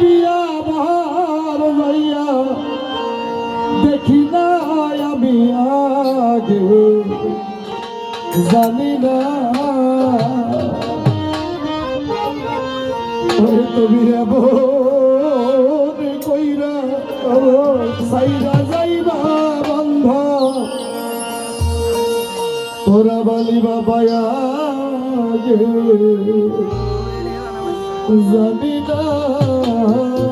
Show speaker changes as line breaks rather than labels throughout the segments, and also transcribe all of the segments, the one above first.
বিয়া বাহার যাইয়া দেখি না আমি আগে। জানি না। তুমি কইরা সাইরা যাইবা বন্ধা। তোরা বালি বাবায়া জানি না।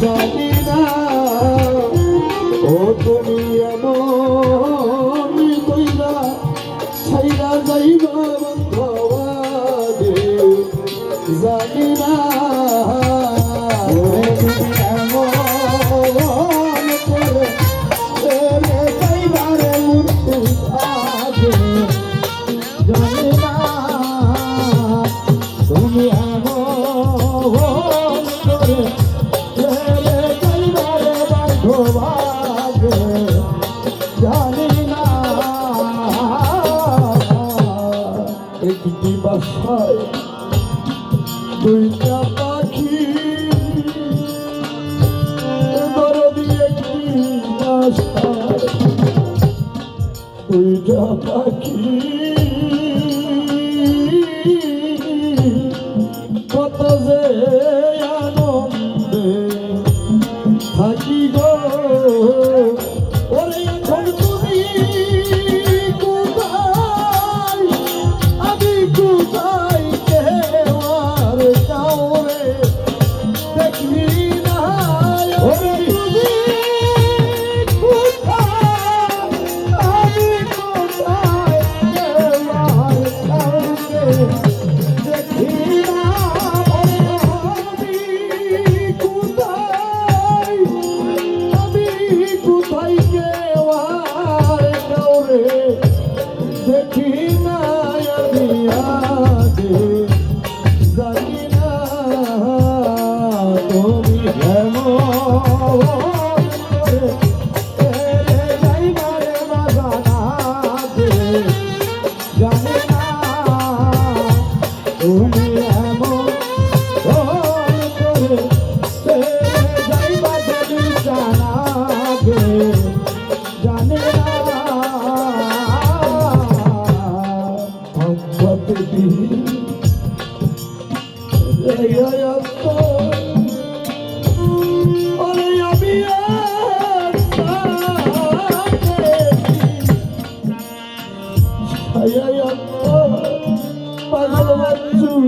যাবে না একটি বাসায় দুইটা পাখি। দরদি একটি বাসায় দুইটা পাখি।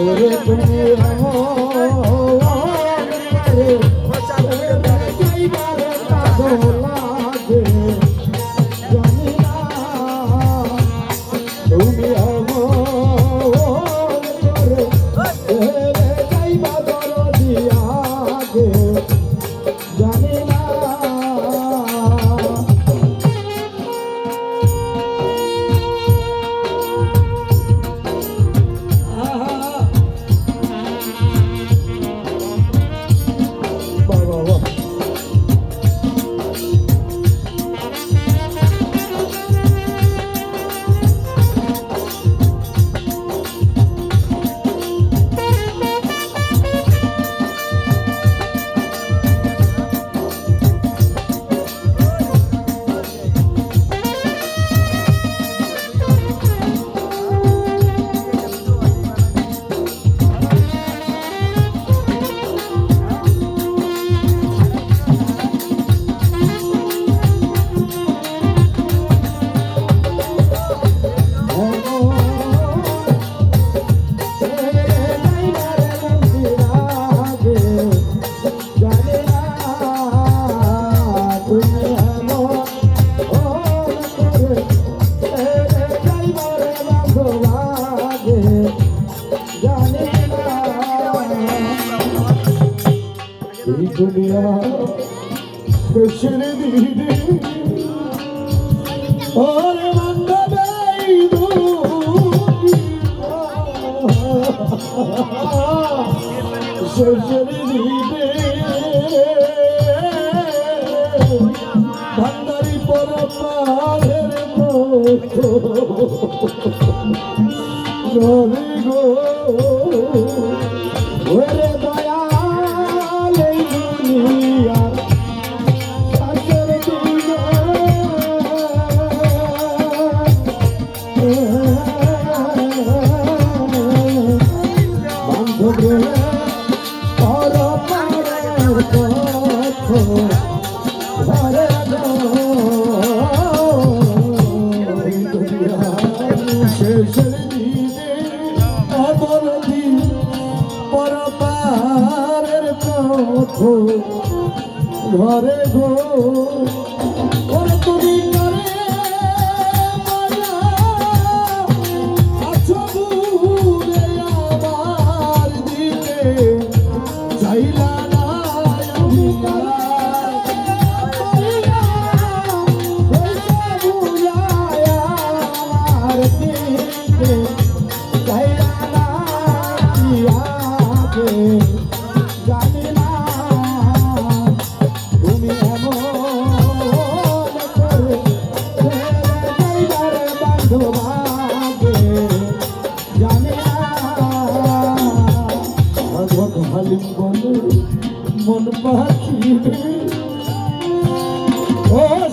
और तुम हो ছেড়ে দিলে ওরে বান্ধবাই ছেড়ে দিলে ভান্ডারি পর পাহের নরে গো ওরে Oh. Oh,